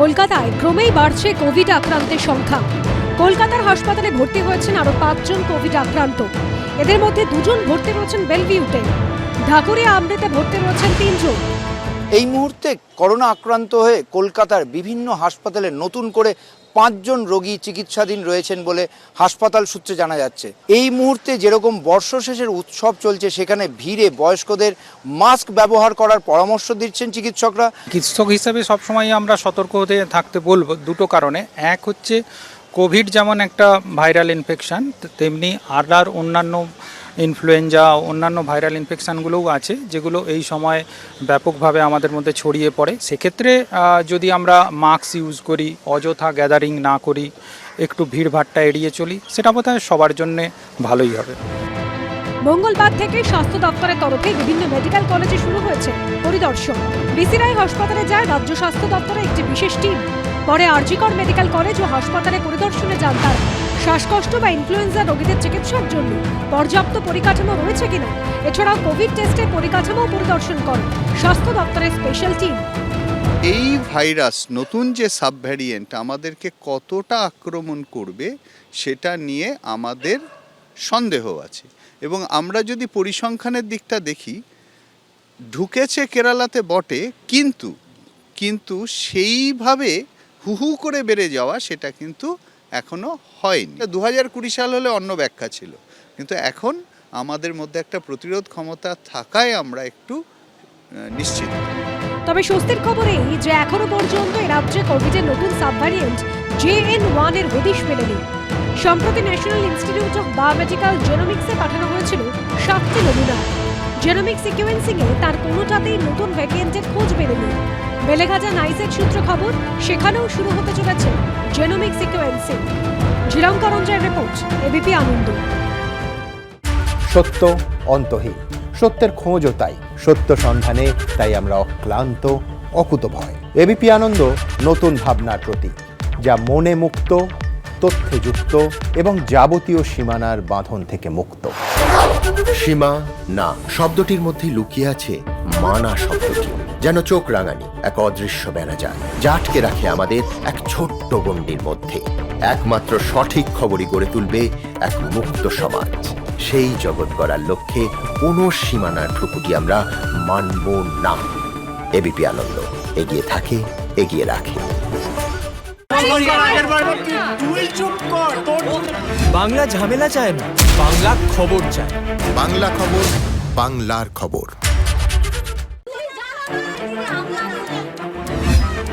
কলকাতায় ক্রমেই বাড়ছে কোভিড আক্রান্তের সংখ্যা। কলকাতার হাসপাতালে ভর্তি হয়েছেন আরও পাঁচজন কোভিড আক্রান্ত। এদের মধ্যে দুজন ভর্তি রয়েছেন বেলভিউতে। ঢাকুরিয়া আমৃতে ভর্তি রয়েছেন তিনজন। এই মুহূর্তে করোনা আক্রান্ত হয়ে কলকাতার বিভিন্ন হাসপাতালে নতুন করে পাঁচজন রোগী চিকিৎসাধীন রয়েছেন বলে হাসপাতাল সূত্রে জানা যাচ্ছে। এই মুহূর্তে যেরকম বর্ষশেষের উৎসব চলছে, সেখানে ভিড়ে বয়স্কদের মাস্ক ব্যবহার করার পরামর্শ দিচ্ছেন চিকিৎসকরা। চিকিৎসক হিসাবে সবসময় আমরা সতর্ক হতে থাকতে বলব দুটো কারণে। এক হচ্ছে, কোভিড যেমন একটা ভাইরাল ইনফেকশান, তেমনি আর আর অন্যান্য ইনফ্লুয়েঞ্জা অন্যান্য ভাইরাল ইনফেকশানগুলোও আছে, যেগুলো এই সময় ব্যাপকভাবে আমাদের মধ্যে ছড়িয়ে পড়ে। সেক্ষেত্রে যদি আমরা মাস্ক ইউজ করি, অযথা গ্যাদারিং না করি, একটু ভিড়ভাট্টা এড়িয়ে চলি, সেটা বোধহয় সবার জন্যে ভালোই হবে। মঙ্গলবার থেকে স্বাস্থ্য দপ্তরের তরফে বিভিন্ন মেডিকেল কলেজে শুরু হয়েছে পরিদর্শন। বিসিরাই হাসপাতালে যায় রাজ্য স্বাস্থ্য দপ্তরের একটি বিশেষ টিম। পরে আরজিকর মেডিকেল কলেজ ও হাসপাতালে পরিদর্শনে যান তারা। শ্বাসকষ্ট বা ইনফ্লুয়েঞ্জা রোগীদের চিকিৎসার জন্য পর্যাপ্ত পরিকাঠামো রয়েছে কিনা? এছাড়াও কোভিড টেস্টের পরিকাঠামো পরিদর্শন করে স্বাস্থ্য দপ্তরের স্পেশাল টিম। এই ভাইরাস নতুন যে সাবভ্যারিয়েন্ট আমাদেরকে কতটা আক্রমণ করবে সেটা নিয়ে আমাদের সন্দেহ আছে। এবং আমরা যদি পরিসংখ্যানের দিকটা দেখি, ঢুকেছে কেরালাতে বটে, কিন্তু কিন্তু সেইভাবে হু হু করে বেড়ে যাওয়া সেটা কিন্তু এখনও হয়নি। দু হাজার কুড়ি সাল হলে অন্য ব্যাখ্যা ছিল। কিন্তু এখন আমাদের মধ্যে একটা প্রতিরোধ ক্ষমতা থাকায় আমরা একটু নিশ্চিত। তবে স্বস্তির খবর এই যে এখনও পর্যন্ত এ রাজ্যে কোভিডের নতুন সাবভ্যারিয়েন্ট জে এন ওয়ানের হদিশ মেলেনি। সম্প্রতি ন্যাশনাল ইনস্টিটিউট অফ বায়োমেডিক্যাল জেনোমিক্সে পাঠানো হয়েছিল সাতটি নমুনা। জেনোমিক সিকুয়েন্সিং এ তার কোনোটাতেই নতুন ভ্যারিয়েন্টের খোঁজ মেলেনি। বেলেঘাজা নাইসের সূত্র খবর সেখানেও শুরু হতে চলেছে জেনোমিক সিকুয়েন্সিং ঝিরঙ্করঞ্জয়ের রিপোর্ট এবিপি আনন্দ। সত্য অন্তহীন। সত্যের খোঁজও তাই। সত্য সন্ধানে তাই আমরা অক্লান্ত অকুতভয় এবিপি আনন্দ নতুন ভাবনার প্রতীক যা মনে মুক্ত তথ্যে যুক্ত এবং যাবতীয় সীমানার বাঁধন থেকে মুক্ত। সীমা না শব্দটির মধ্যে লুকিয়ে আছে মানা শব্দটি যেন চোখ রাঙানি এক অদৃশ্য বেড়াজাল যা আটকে রাখে আমাদের এক ছোট্ট গণ্ডির মধ্যে। একমাত্র সঠিক খবরই গড়ে তুলবে এক মুক্ত সমাজ। সেই জগৎ গড়ার লক্ষ্যে কোনো সীমানার ঠুকুটি আমরা মানব না। এবিপি আনন্দ এগিয়ে থাকে এগিয়ে রাখে। বাংলা ঝামেলা চায় না বাংলা খবর চায়। বাংলা খবর বাংলার খবর।